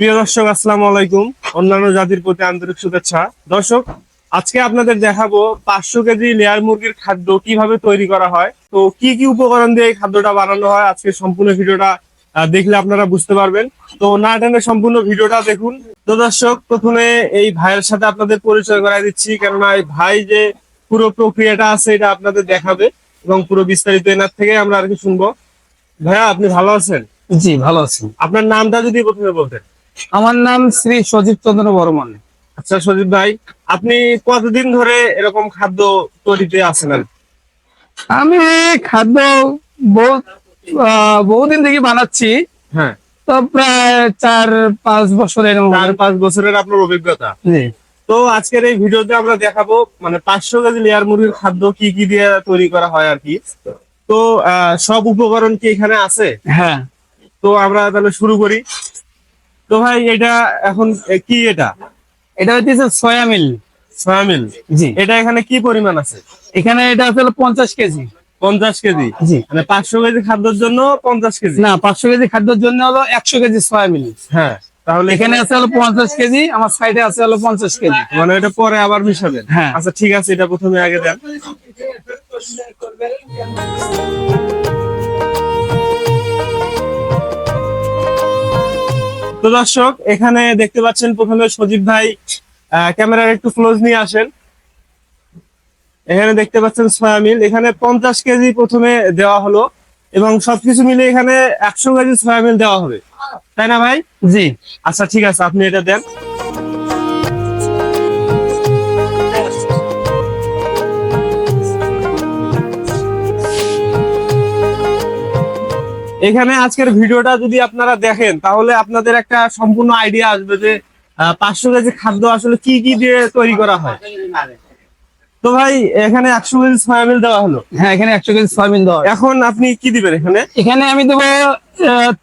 প্রিয় দর্শক আসসালামু আলাইকুম। অন্যান্য জাতির প্রতি আন্তরিক শুভেচ্ছা। দর্শক আজকে আপনাদের দেখাবো পাঁচশো কেজি লেয়ার মুরগির খাদ্য কীভাবে তৈরি করা হয়। তো কি কি উপকরণ দিয়ে এই খাদ্যটা বানানো হয় আজকে সম্পূর্ণ ভিডিওটা দেখলে আপনারা বুঝতে পারবেন। তো না টেনে সম্পূর্ণ ভিডিওটা দেখুন। তো দর্শক প্রথমে এই ভাইয়ের সাথে আপনাদের পরিচয় করাই দিচ্ছি। কেননা এই ভাই যে পুরো প্রক্রিয়াটা আছে এটা আপনাদের দেখাবে এবং পুরো বিস্তারিত এনার থেকে আমরা আর কি শুনব। ভাইয়া আপনি ভালো আছেন? জি ভালো আছি। আপনার নামটা যদি প্রথমে বলতেন। আমার নাম শ্রী সজীব চন্দ্র বর্মন। আচ্ছা সজীব ভাই আপনি কতদিন ধরে এরকম খাদ্য তৈরিতে আছেন? আমি খাদ্য বহুদিন থেকে বানাচ্ছি। হ্যাঁ। তো প্রায় চার পাঁচ বছরের। চার পাঁচ বছরের আপনার অভিজ্ঞতা। তো আজকের এই ভিডিওতে আমরা দেখাবো মানে পাঁচশো কেজি লেয়ার মুরগির খাদ্য কি কি দিয়ে তৈরি করা হয় আর কি। তো আহ, সব উপকরণ কি এখানে আছে? হ্যাঁ। তো আমরা তাহলে শুরু করি। তো ভাই এটা এখন কি এটা? এটা হচ্ছে সয়া মিল সয়াবিন জি। এটা এখানে কি পরিমাণ আছে? এখানে এটা আসলে পঞ্চাশ কেজি। পঞ্চাশ কেজি? জি। মানে পাঁচশো কেজি খাদ্যের জন্য পঞ্চাশ কেজি? না পাঁচশো কেজি খাদ্যের জন্য হলো একশো কেজি সয়া মিল হ্যাঁ তাহলে এখানে আছে হলো পঞ্চাশ কেজি আমার সাইডে আছে হলো পঞ্চাশ কেজি। মানে এটা পরে আবার মিশাবেন? হ্যাঁ। আচ্ছা ঠিক আছে এটা প্রথমে আগে দেন। তো দর্শক এখানে দেখতে পাচ্ছেন প্রথমে সজীব ভাই ক্যামেরার একটু ক্লোজ নিয়ে আসেন। এখানে দেখতে পাচ্ছেন সয়াবিন এখানে পঞ্চাশ কেজি প্রথমে দেওয়া হলো এবং সবকিছু মিলে এখানে একশো কেজি সয়াবিন দেওয়া হবে। তাই না ভাই? জি। আচ্ছা ঠিক আছে আপনি এটা দেন। এখানে আজকের ভিডিওটা যদি আপনারা দেখেন তাহলে আপনাদের একটা সম্পূর্ণ আইডিয়া আসবে যে পাঁচশো কেজি খাদ্য আসলে কি কি দিয়ে তৈরি করা হয়। তো ভাই এখানে একশো কেজি সয়াবিন দেওয়া হলো। হ্যাঁ এখানে একশো কেজি সয়াবিন দেওয়া এখন আপনি কি দিবেন এখানে? এখানে আমি দেবো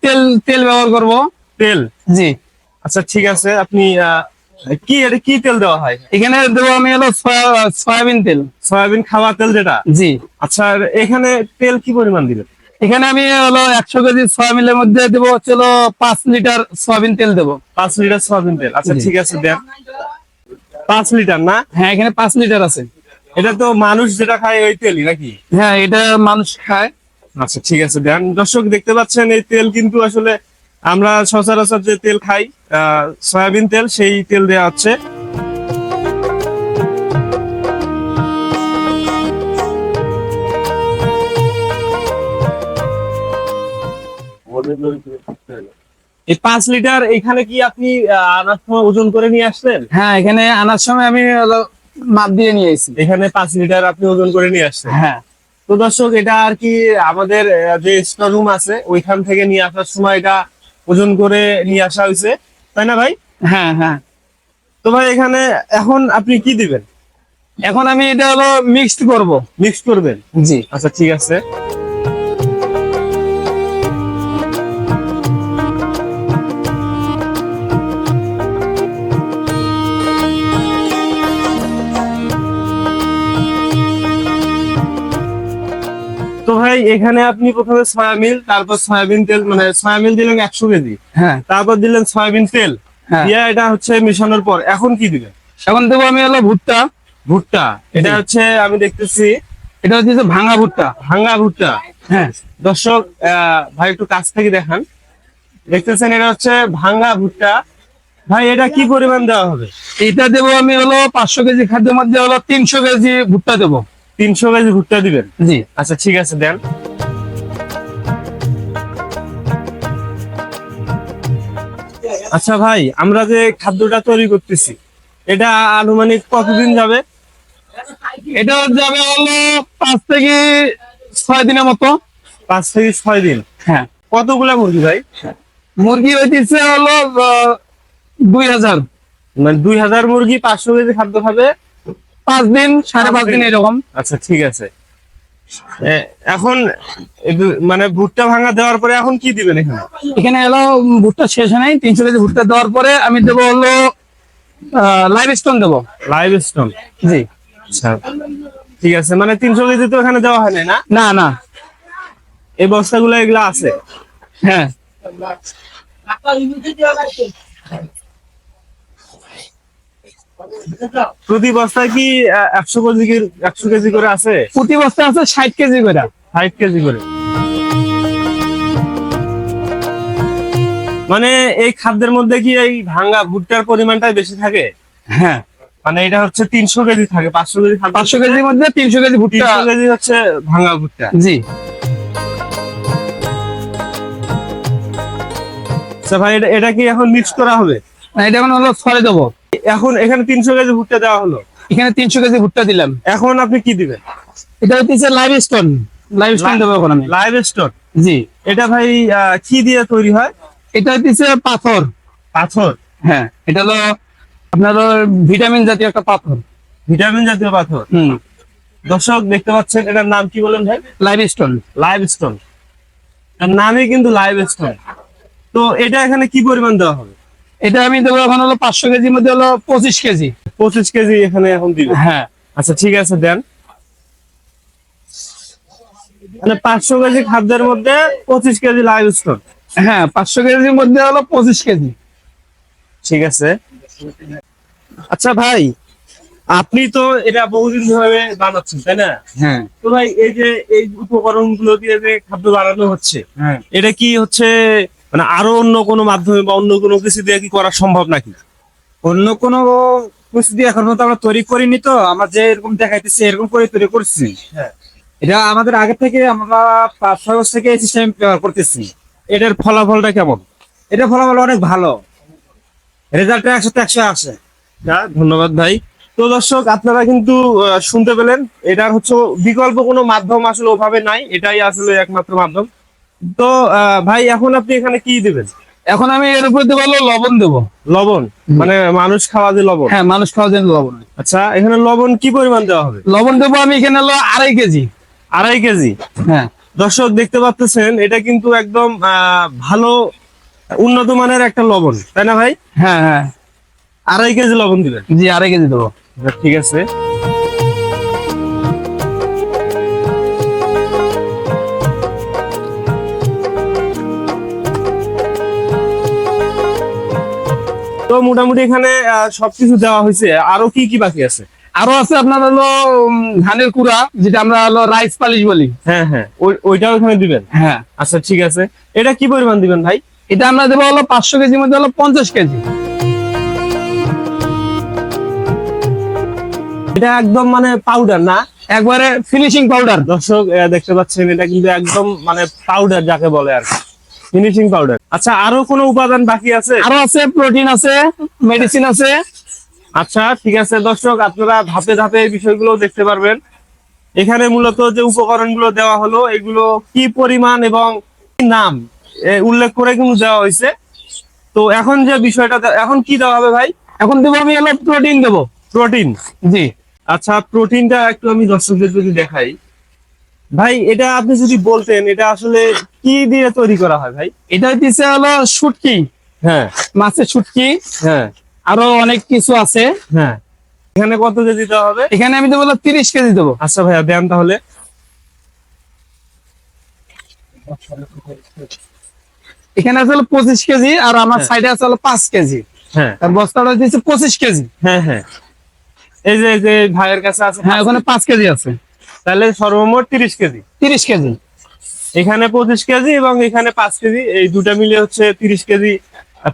তেল তেল ব্যবহার করব। তেল? জি। আচ্ছা ঠিক আছে। আপনি কি এটা কি তেল দেওয়া হয়? এখানে দেবো আমি হলো সয়া- সয়াবিন তেল। সয়াবিন খাওয়া তেল যেটা? জি। আচ্ছা আর এখানে তেল কি পরিমাণ দিবেন? এখানে আমি হলো একশো কেজি সয়াবিনের মধ্যে দেবো হচ্ছে হলো পাঁচ লিটার সয়াবিন তেল দেবো। পাঁচ লিটার সয়াবিন তেল। আচ্ছা ঠিক আছে দেন পাঁচ লিটার না? হ্যাঁ এখানে পাঁচ লিটার আছে। এটা তো মানুষ যেটা খায় ওই তেলই নাকি? হ্যাঁ এটা মানুষ খায়। আচ্ছা ঠিক আছে দেন। দর্শক দেখতে পাচ্ছেন এই তেল কিন্তু আসলে আমরা সচরাচর যে তেল খাই সয়াবিন তেল সেই তেল দেওয়া হচ্ছে। এই পাঁচ লিটার এখানে কি আপনি আনার সময় ওজন করে নিয়ে আসলেন? হ্যাঁ এখানে আনার সময় আমি মাপ দিয়ে নিয়ে এসেছি। এখানে পাঁচ লিটার আপনি ওজন করে নিয়ে আসছেন? হ্যাঁ। তো দর্শক এটা আর কি আমাদের যে স্টোর রুম আছে ওইখান থেকে নিয়ে আসার সময় এটা ওজন করে নিয়ে আসা হয়েছে। তাই না ভাই? হ্যাঁ হ্যাঁ। তো ভাই এখানে এখন আপনি কি দিবেন? এখন আমি এটা হলো মিক্সড করব। মিক্স করবেন? জি। আচ্ছা ঠিক আছে। এখানে আপনি প্রথমে সয়াবিন তারপর সয়াবিন তেল মানে সয়াবিন দিলেন একশো কেজি। হ্যাঁ। তারপর দিলেন সয়াবিন তেল। হ্যাঁ। দিয়ে এটা হচ্ছে মেশানোর পর এখন কি দিবেন? এখন দেবো আমি হলো ভুট্টা। ভুট্টা। এটা হচ্ছে আমি দেখতেছি। এটা হচ্ছে ভাঙা ভুট্টা। ভাঙ্গা ভুট্টা। হ্যাঁ। দর্শক ভাই একটু কাছ থেকে দেখান। দেখতেছেন এটা হচ্ছে ভাঙ্গা ভুট্টা। ভাই এটা কি পরিমাণ দেওয়া হবে? এটা দেবো আমি হলো পাঁচশো কেজি খাদ্যের মধ্যে হলো তিনশো কেজি ভুট্টা দেবো। তিনশো কেজি ভুট্টা দিবেন? জি। আচ্ছা ঠিক আছে দেন। আচ্ছা ভাই আমরা যে খাদ্যটা তৈরি করতেছি এটা আনুমানিক কতদিন যাবে? এটা যাবে হলো পাঁচ থেকে ছয় দিনের মতো। পাঁচ থেকে ছয় দিন? হ্যাঁ। কতগুলা মুরগি ভাই? মুরগি হইতেছে হলো দুই হাজার। মানে দুই হাজার মুরগি পাঁচশো কেজি খাদ্য খাবে? পাঁচ দিন সাড়ে পাঁচ দিন। এরকম। আচ্ছা ঠিক আছে। এখন মানে ভুট্টা ভাঙা দেওয়ার পরে এখন কি দিবেন এখানে? এখানে হলো ভুট্টা শেষ নাই তিনশো কেজি ভুট্টা দেওয়ার পরে আমি দেবো হলো লাইভ স্টোন দেবো। লাইভ স্টোন জি। আচ্ছা ঠিক আছে মানে তিনশো কেজি তো এখানে দেওয়া হয় নাই না? না না। এই বস্তাগুলো এগুলো আছে? হ্যাঁ। প্রতি বস্তায় কি একশো কেজি একশো কেজি করে আছে? প্রতি বস্তা আছে ষাট কেজি করে। ষাট কেজি করে। মানে এই খাদ্যের মধ্যে কি এই ভাঙ্গা ভুট্টার পরিমাণটাই বেশি থাকে? হ্যাঁ। মানে এটা হচ্ছে তিনশো কেজি থাকে পাঁচশো কেজি পাঁচশো কেজির মধ্যে তিনশো কেজি ভুট্টা। কেজি হচ্ছে ভাঙ্গা ভুট্টা। জি। আচ্ছা ভাই এটা- এটা কি এখন মিক্স করা হবে? না, এটা এখন হলো ছড়ে দেবো। এখন এখানে তিনশো কেজি ভুট্টা দেওয়া হলো। এখানে তিনশো কেজি ভুট্টা দিলাম। এখন আপনি কি দিবেন? এটা হচ্ছে লাইভ স্টোন লাইভ স্টোন দেবো এখন আমি। লাইভ স্টক জি। এটা ভাই কি দিয়ে তৈরি হয়? এটা হচ্ছে পাথর। পাথর? হ্যাঁ এটা হলো আপনার ভিটামিন জাতীয় একটা পাথর। ভিটামিন জাতীয় পাথর? হুম। দর্শক দেখতে পাচ্ছেন এটার নাম কি বলেন ভাই? লাইভ স্টোন লাইভ স্টোন এর নামই কিন্তু লাইভ স্টোন তো এটা এখানে কি পরিমাণ দেওয়া হবে? এটা আমি দেবো এখন হলো পাঁচশো কেজির মধ্যে হলো পঁচিশ কেজি। পঁচিশ কেজি এখানে এখন দিবে। হ্যাঁ। আচ্ছা ঠিক আছে দেন। মানে পাঁচশো কেজি খাদ্যের মধ্যে পঁচিশ কেজি লাইভ স্টোন হ্যাঁ পাঁচশো কেজির মধ্যে হলো পঁচিশ কেজি। ঠিক আছে। আচ্ছা ভাই আপনি তো এটা বহুদিন ধরে বানাচ্ছেন তাই না? হ্যাঁ। তো ভাই এই যে এই উপকরণগুলো দিয়ে যে খাদ্য বানানো হচ্ছে হ্যাঁ। এটা কি হচ্ছে মানে আরও অন্য কোনো মাধ্যমে বা অন্য কোনো কিছু দিয়ে কি করা সম্ভব নাকি? অন্য কোনো কিছু দিয়ে এখন পর্যন্ত আমরা তৈরি করিনি তো। আমরা যে এরকম দেখাইতেছি এরকম করে তৈরি করছি। হ্যাঁ। এটা আমাদের আগে থেকে আমরা পাঁচ ছয় বছর থেকে এই সিস্টেম ব্যবহার করতেছি। এটার ফলাফলটা কেমন? এটা ফলাফল অনেক ভালো। রেজাল্ট একশো একশো আসে। হ্যাঁ ধন্যবাদ ভাই। তো দর্শক আপনারা কিন্তু আহ, শুনতে পেলেন। এটার হচ্ছে বিকল্প কোনো মাধ্যম আসলে ওভাবে নাই। এটাই আসলে একমাত্র মাধ্যম। তো ভাই এখন আপনি এখানে কি দিবেন? এখন আমি এর উপর দেবো লবণ দেবো। লবণ? মানে মানুষ খাওয়া যে লবণ? হ্যাঁ মানুষ খাওয়ার জন্য লবণ। আচ্ছা এখানে লবণ কি পরিমাণ দেওয়া হবে? লবণ দেবো আমি এখানে হলো আড়াই কেজি। আড়াই কেজি? হ্যাঁ। দর্শক দেখতে পাচ্ছেন এটা কিন্তু একদম আহ, ভালো উন্নত মানের একটা লবণ। তাই না ভাই? হ্যাঁ হ্যাঁ। আড়াই কেজি লবণ দিবেন। জি আড়াই কেজি দেবো। আচ্ছা, ঠিক আছে। তো মোটামুটি এখানে সবকিছু দেওয়া হয়েছে। আরও কি কি বাকি আছে? আরও আছে আপনার হলো ধানের কুড়া যেটা আমরা হলো রাইস পালিশ বলি। হ্যাঁ হ্যাঁ। ওই- ওইটাও এখানে দিবেন? হ্যাঁ। আচ্ছা ঠিক আছে। এটা কি পরিমাণ দিবেন ভাই? এটা আমরা দেবো হলো পাঁচশো কেজির মধ্যে হলো পঞ্চাশ কেজি। এটা একদম মানে পাউডার না? একবারে ফিনিশিং পাউডার দর্শক দেখতে পাচ্ছেন এটা কিন্তু একদম মানে পাউডার যাকে বলে আর ফিনিশিং পাউডার আচ্ছা আরও কোনো উপাদান বাকি আছে? আরও আছে প্রোটিন আছে মেডিসিন আছে। আচ্ছা ঠিক আছে দর্শক আপনারা ধাপে ধাপে এই বিষয়গুলো দেখতে পারবেন। এখানে মূলত যে উপকরণগুলো দেওয়া হলো এগুলো কি পরিমাণ এবং কি নাম? উল্লেখ করে কিন্তু দেওয়া হয়েছে। তো এখন যে বিষয়টা এখন কি দেওয়া হবে ভাই? এখন দেবো আমি হলো প্রোটিন দেবো। প্রোটিন জি। আচ্ছা প্রোটিনটা একটু আমি দর্শকদের যদি দেখাই। ভাই এটা আপনি যদি বলতেন এটা আসলে কি দিয়ে তৈরি করা হয় ভাই? এটা হচ্ছে হলো শুটকি। হ্যাঁ। মাছের শুটকি। হ্যাঁ। আরও অনেক কিছু আছে। হ্যাঁ। এখানে কত কেজি দেওয়া হবে? এখানে আমি দেবো তিরিশ কেজি দেবো। আচ্ছা ভাইয়া দেন তাহলে। এখানে আছে হলো পঁচিশ কেজি আর আমার হ্যাঁ। সাইডে আছে হলো পাঁচ কেজি। হ্যাঁ। আর বস্তাটা হচ্ছে পঁচিশ কেজি। হ্যাঁ হ্যাঁ। এই যে এই যে ভাইয়ের কাছে আছে হ্যাঁ ওখানে পাঁচ কেজি আছে। তাহলে সর্বমোট তিরিশ কেজি। তিরিশ কেজি। এখানে পঁচিশ কেজি এবং এখানে পাঁচ কেজি এই দুটা মিলে হচ্ছে তিরিশ কেজি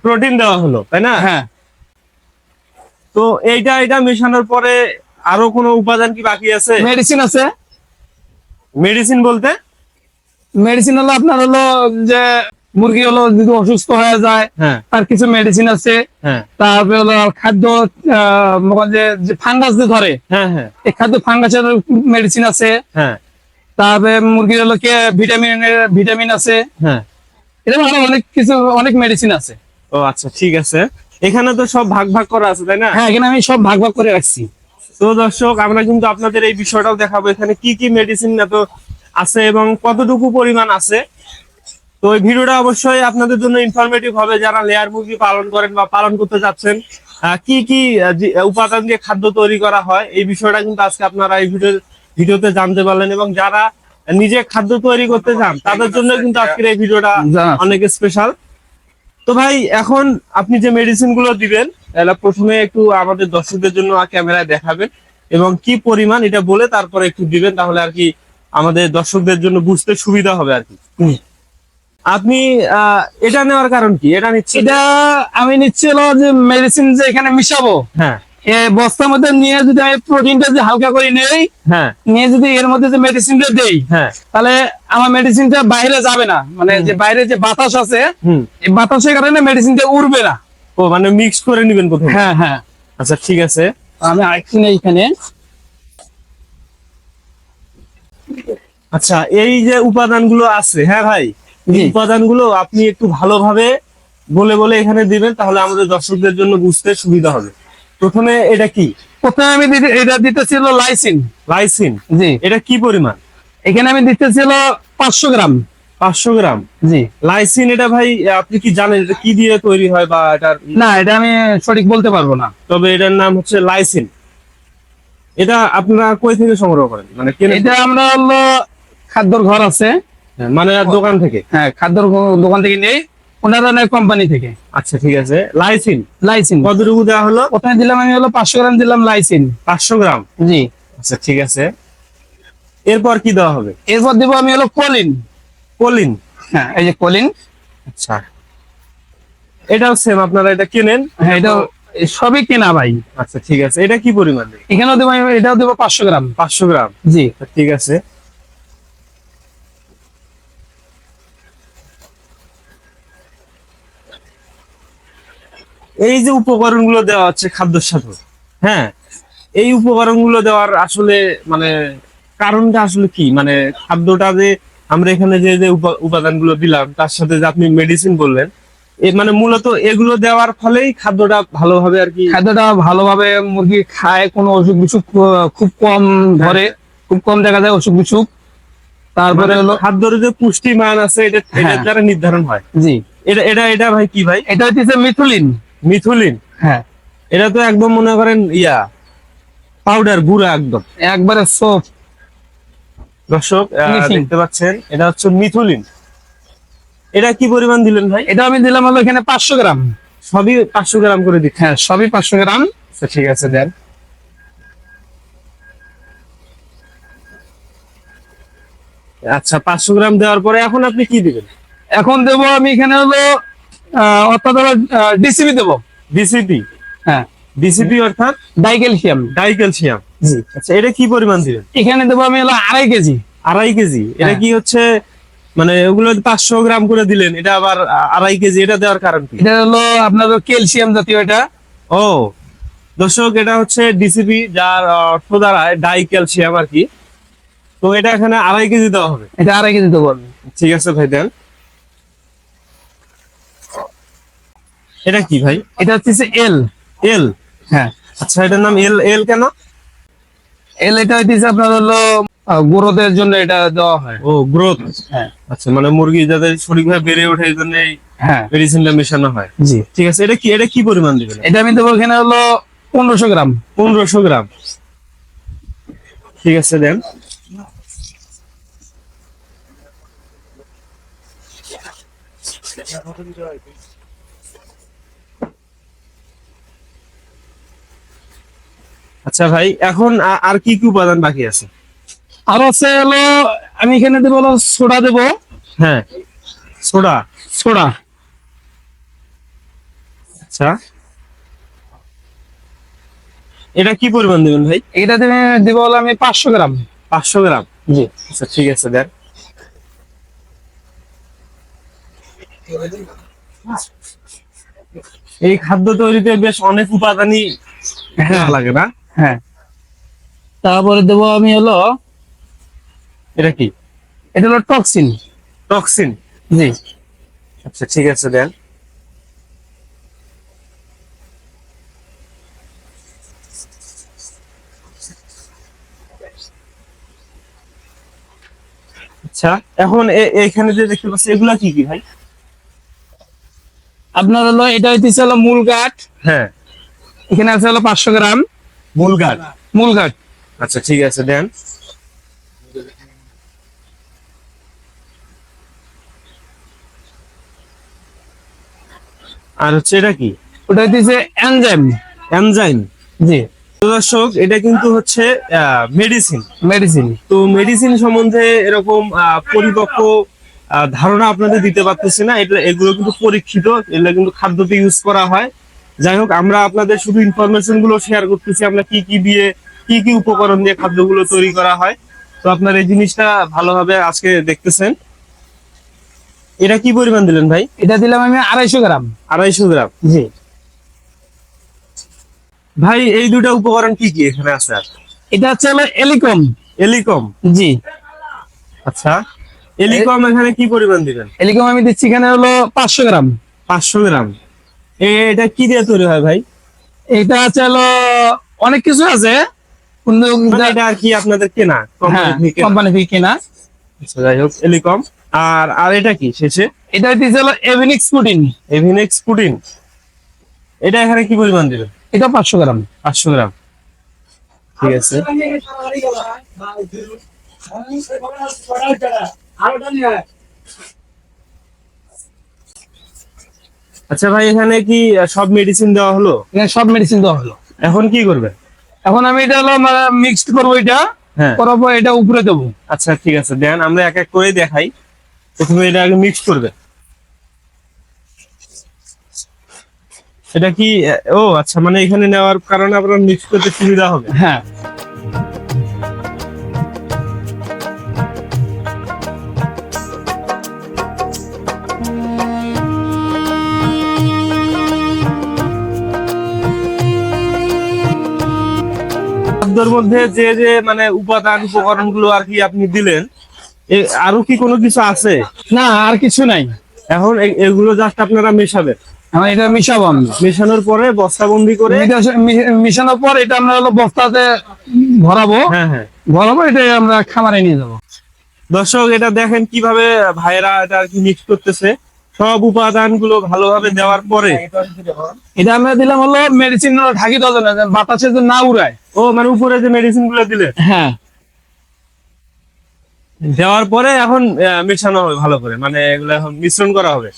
প্রোটিন দেওয়া হলো তাই না? হ্যাঁ। তো এইটা এটা মেশানোর পরে আরও কোনো উপাদান কি বাকি আছে? মেডিসিন আছে। মেডিসিন বলতে? মেডিসিন হলো আপনার হলো যে মুরগি হলো যদি অসুস্থ হয়ে যায় হ্যাঁ। তার কিছু মেডিসিন আছে হ্যাঁ। তারপরে হলো খাদ্য যে ফাঙ্গাস যে ধরে হ্যাঁ এই খাদ্য ফাঙ্গাসের মেডিসিন আছে। তারপরে মুরগির হলো কে ভিটামিনের ভিটামিন আছে। হ্যাঁ। এরকম আরও অনেক কিছু অনেক মেডিসিন আছে। ও আচ্ছা ঠিক আছে। এখানে তো সব ভাগ ভাগ করা আছে তাই না? হ্যাঁ এখানে আমি সব ভাগ ভাগ করে রাখছি। তো দর্শক আমরা কিন্তু আপনাদের এই বিষয়টাও দেখাবো এখানে কি কি মেডিসিন এত আছে এবং কতটুকু পরিমাণ আছে। তো এই ভিডিওটা অবশ্যই আপনাদের জন্য ইনফরমেটিভ হবে যারা লেয়ার মুরগি পালন করেন বা পালন করতে যাচ্ছেন। কি কি উপাদান দিয়ে খাদ্য তৈরি করা হয় এই বিষয়টা কিন্তু আজকে আপনারা এই ভিডিও ভিডিওতে জানতে পারলেন এবং যারা নিজে খাদ্য তৈরি করতে চান তাদের জন্য কিন্তু আজকের এই ভিডিওটা অনেক স্পেশাল তো ভাই এখন আপনি যে মেডিসিনগুলো দিবেন তাহলে প্রথমে একটু আমাদের দর্শকদের জন্য ক্যামেরায় দেখাবেন এবং কি পরিমাণ এটা বলে তারপরে একটু দিবেন তাহলে আর কি আমাদের দর্শকদের জন্য বুঝতে সুবিধা হবে আর কি। হুম। আপনি এটা নেওয়ার কারণ কি? এটা নিচ্ছে এটা আমি নিচ্ছি হলো যে মেডিসিন যে এখানে মিশাবো। হ্যাঁ। বস্তার মধ্যে নিয়ে যদি আমি প্রোটিনটা যে হালকা করে নেই হ্যাঁ। নিয়ে যদি এর মধ্যে যে মেডিসিনটা দেই হ্যাঁ। তাহলে আমার মেডিসিনটা বাইরে যাবে না। মানে যে বাইরে যে বাতাস আছে হুম। এই বাতাসের কারণে মেডিসিনটা উড়বে না। ও মানে মিক্স করে নিবেন প্রথমে? হ্যাঁ হ্যাঁ। আচ্ছা ঠিক আছে। আমি আরেকটি নেই এখানে। আচ্ছা এই যে উপাদানগুলো আছে হ্যাঁ ভাই। উপাদানগুলো আপনি একটু ভালোভাবে বলে বলে এখানে দিবেন তাহলে আমাদের দর্শকদের জন্য বুঝতে সুবিধা হবে। প্রথমে এটা কি? প্রথমে আমি এটা দিতেছিল লাইসিন। লাইসিন। জি। এটা কি পরিমাণ? এখানে আমি দিতেছিল পাঁচশো গ্রাম। পাঁচশো গ্রাম। জি। লাইসিন এটা ভাই আপনি কি জানেন এটা কি দিয়ে তৈরি হয় বা এটার না এটা আমি সঠিক বলতে পারব না। তবে এটার নাম হচ্ছে লাইসিন। এটা আপনারা কই থেকে সংগ্রহ করেন? মানে এটা আমরা হলো খাদ্যর ঘর আছে। মানে দোকান থেকে? হ্যাঁ খাদ্যর ঘ- দোকান থেকে নেই ওনারা নেয় কোম্পানি থেকে। আচ্ছা ঠিক আছে। লাইসিন লাইসিন কতটুকু দেওয়া হলো? প্রথমে দিলাম আমি হলো পাঁচশো গ্রাম দিলাম লাইসিন পাঁচশো গ্রাম? জি। আচ্ছা ঠিক আছে। এরপর কি দেওয়া হবে? এরপর দিব আমি হলো কলিন। কলিন? হ্যাঁ এই যে কলিন। আচ্ছা। এটাও সেম আপনারা এটা কেনেন? হ্যাঁ এটা সবই কেনা ভাই। আচ্ছা ঠিক আছে। এটা কি পরিমাণ? এখানেও দেবো এটাও দেবো পাঁচশো গ্রাম। পাঁচশো গ্রাম? জি। ঠিক আছে। এই যে উপকরণগুলো দেওয়া হচ্ছে খাদ্যের সাথে হ্যাঁ এই উপকরণগুলো দেওয়ার আসলে মানে কারণটা আসলে কি? মানে খাদ্যটা যে আমরা এখানে যে যে উপা- উপাদানগুলো দিলাম তার সাথে যে আপনি মেডিসিন বললেন মানে মূলত এগুলো দেওয়ার ফলেই খাদ্যটা ভালোভাবে আর কি খাদ্যটা ভালোভাবে মুরগি খায় কোনো অসুখ বিসুখ খুব কম ধরে খুব কম দেখা যায় অসুখ বিসুখ। তারপরে মানে হলো খাদ্যের যে পুষ্টি মান আছে এটা হ্যাঁ। দ্বারা নির্ধারণ হয়। জি। এটা এটা এটা ভাই কি ভাই? এটা হচ্ছে মিথুলিন। মিথুলিন? হ্যাঁ। এটা তো একদম মনে করেন ইয়া পাউডার গুঁড়া একদম। একবারে সোপ দর্শক. দেখতে পাচ্ছেন এটা হচ্ছে মিথুলিন। এটা কি পরিমাণ দিলেন ভাই? এটা আমি দিলাম হলো এখানে পাঁচশো গ্রাম। সবই পাঁচশো গ্রাম করে দিচ্ছি হ্যাঁ সবই পাঁচশো গ্রাম। আচ্ছা, ঠিক আছে দেন। আচ্ছা পাঁচশো গ্রাম দেওয়ার পরে এখন আপনি কি দিবেন? এখন দেবো আমি এখানে হলো অর্থাৎ ডিসিবি দেবো। ডিসিপি হ্যাঁ। ডিসিপি অর্থাৎ? ডাইক্যালসিয়াম ডাইক্যালসিয়াম জি। আচ্ছা এটা কি পরিমাণ দিবেন? এখানে দেবো আমি হলো আড়াই কেজি। আড়াই কেজি। এটা হ্যাঁ। কি হচ্ছে? মানে ওগুলো পাঁচশো গ্রাম করে দিলেন এটা আবার আড়াই কেজি এটা দেওয়ার কারণ কি? এটা হলো আপনার ক্যালসিয়াম জাতীয় এটা। ও দর্শক এটা হচ্ছে ডিসিপি যার অর্থ দাঁড়ায় ডাই ক্যালসিয়াম আর কি। তো এটা এখানে আড়াই কেজি দেওয়া হবে। এটা আড়াই কেজি দেবো আমি। ঠিক আছে ভাই দেন। এটা কি ভাই? এটা হচ্ছে এল এল হ্যাঁ। আচ্ছা এটার নাম এল এল কেন? এল এটা হচ্ছে আপনার হলো গ্রোথের জন্য এটা দেওয়া হয়। ও গ্রোথ। হ্যাঁ। আচ্ছা মানে মুরগি যাতে সঠিকভাবে বেড়ে ওঠে এই জন্য হ্যাঁ। মেডিসিনটা মেশানো হয়। জি। ঠিক আছে এটা কি এটা কি পরিমাণ দিবেন? এটা আমি দেবো এখানে হলো পনেরোশো গ্রাম। পনেরোশো গ্রাম। ঠিক আছে দেন। আচ্ছা ভাই এখন আর কি কি উপাদান বাকি আছে? আর আছে হলো আমি এখানে দেবো হলো সোডা দেবো। হ্যাঁ সোডা। সোডা। আচ্ছা। এটা কি পরিমাণ দেবেন ভাই? এটা দেবে দেবো হলো আমি পাঁচশো গ্রাম। পাঁচশো গ্রাম? জি। আচ্ছা ঠিক আছে দেন। এই খাদ্য তৈরিতে বেশ অনেক উপাদানই হ্যাঁ। লাগে না? হ্যাঁ। তারপরে দেবো আমি হলো এটা কি? এটা হলো টক্সিন টক্সিন জি। আচ্ছা ঠিক আছে দেন। আচ্ছা এখন এ- এইখানে যে দেখতে পাচ্ছি এগুলা কি কি ভাই? আপনার হলো এটা হইতেছে হলো মূল গাঠ হ্যাঁ। এখানে আছে হলো পাঁচশো গ্রাম। আচ্ছা ঠিক আছে দেন। আর হচ্ছে এটা কি? ওটা হচ্ছে এনজাইম। এনজাইম। জি। দর্শক এটা কিন্তু হচ্ছে মেডিসিন। মেডিসিন। তো মেডিসিন সম্বন্ধে এরকম আহ, পরিপক্ক ধারণা আপনাদের দিতে পারতেছি না। এটা এগুলো কিন্তু পরীক্ষিত এগুলো কিন্তু খাদ্যতে ইউজ করা হয়। যাই হোক আমরা আপনাদের শুধু ইনফরমেশনগুলো শেয়ার করতেছি আমরা কি কি দিয়ে কি কি উপকরণ দিয়ে খাদ্যগুলো তৈরি করা হয়। তো আপনার এই জিনিসটা ভালোভাবে আজকে দেখতেছেন। এটা কি পরিমাণ দিলেন ভাই? এটা দিলাম আমি আড়াইশো গ্রাম। আড়াইশো গ্রাম? জি। ভাই এই দুটা উপকরণ কি কি এখানে আছে এটা হচ্ছে হলো এলিকম এলিকম জি। আচ্ছা। এলিকম এখানে কি পরিমাণ দিবেন? এলিকম আমি দিচ্ছি এখানে হলো পাঁচশো গ্রাম। পাঁচশো গ্রাম। এটা কি দিয়ে তৈরি হয় ভাই? এটা হলো অনেক কিছু আছে। মানে এটা আর কি আপনাদের কেনা? হ্যাঁ কোম্পানি থেকে কেনা। কোম্পানি থেকে কেনা। আচ্ছা, যাই হোক এলিকম আর আর এটা কি শেষে? এটা দিচ্ছে হলো এভিনিক্স প্রোটিন এভিনেক্স পুডিন এটা এখানে কি পরিমাণ দিবেন এটা পাঁচশো গ্রাম। পাঁচশো গ্রাম। ঠিক আছে। আচ্ছা ভাই এখানে কি সব মেডিসিন দেওয়া হলো? এখানে সব মেডিসিন দেওয়া হলো। এখন কি করবে? এখন আমি এটা হলো মিক্সড করব এটা হ্যাঁ। করার পর এটা উপরে দেবো। আচ্ছা ঠিক আছে। দেন আমরা এক এক করে দেখাই। প্রথমে এটা আগে মিক্স করবে। এটা কি ও আচ্ছা মানে এখানে নেওয়ার কারণে আপনার মিক্স করতে সুবিধা হবে। হ্যাঁ। খাদ্যের মধ্যে যে যে মানে উপাদান উপকরণগুলো আর কি আপনি দিলেন আরও কি কোনো কিছু আছে? না আর কিছু নাই। এখন এগুলো জাস্ট আপনারা মেশাবেন। এখন এটা মিশাবো আমরা মেশানোর পরে বস্তাবন্দি করে মিশানোর পর এটা আমরা হলো বস্তাতে ভরাবো। হ্যাঁ হ্যাঁ। ভরাবো এটা আমরা খামারে নিয়ে যাব। দর্শক এটা দেখেন কীভাবে ভাইরা এটা আর কি মিক্স করতেছে। সব উপাদানগুলো ভালোভাবে দেওয়ার পরে এটা আমরা দিলাম হলো মেডিসিন ঢাকি যেন বাতাসে যে না উড়ায়। ও মানে উপরে যে মেডিসিনগুলো দিলে। হ্যাঁ। দেওয়ার পরে এখন মেশানো হবে ভালো করে মানে এগুলো এখন মিশ্রণ করা হবে।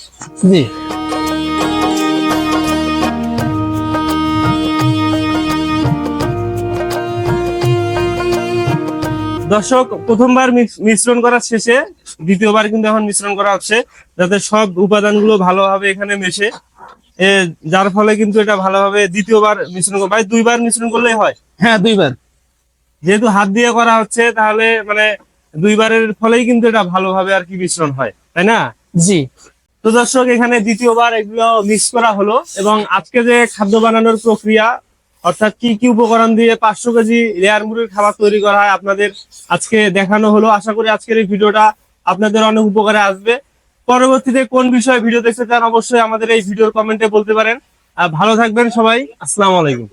জি। দর্শক প্রথমবার মিশ্রণ করা শেষে দ্বিতীয়বার কিন্তু এখন মিশ্রণ করা হচ্ছে যাতে সব উপাদানগুলো ভালোভাবে এখানে মেশে। এ, যার ফলে কিন্তু এটা ভালোভাবে দ্বিতীয়বার মিশ্রণ করা ভাই দুইবার মিশ্রণ করলেই হয়? হ্যাঁ দুইবার। যেহেতু হাত দিয়ে করা হচ্ছে তাহলে মানে দুইবারের ফলেই কিন্তু এটা ভালোভাবে আর কি মিশ্রণ হয় তাই না? জি। তো দর্শক এখানে দ্বিতীয়বার এগুলো মিক্স করা হলো এবং আজকে যে খাদ্য বানানোর প্রক্রিয়া অর্থাৎ কি কি উপকরণ দিয়ে পাঁচশো কেজি রেয়ার মুরগির খাবার তৈরি করা হয় আপনাদের আজকে দেখানো হলো। আশা করি আজকের এই ভিডিওটা আপনাদের অনেক উপকারে আসবে। পরবর্তীতে কোন বিষয়ে ভিডিও দেখতে চান অবশ্যই আমাদের এই ভিডিওর কমেন্টে বলতে পারেন। ভালো থাকবেন সবাই। আসসালামু আলাইকুম।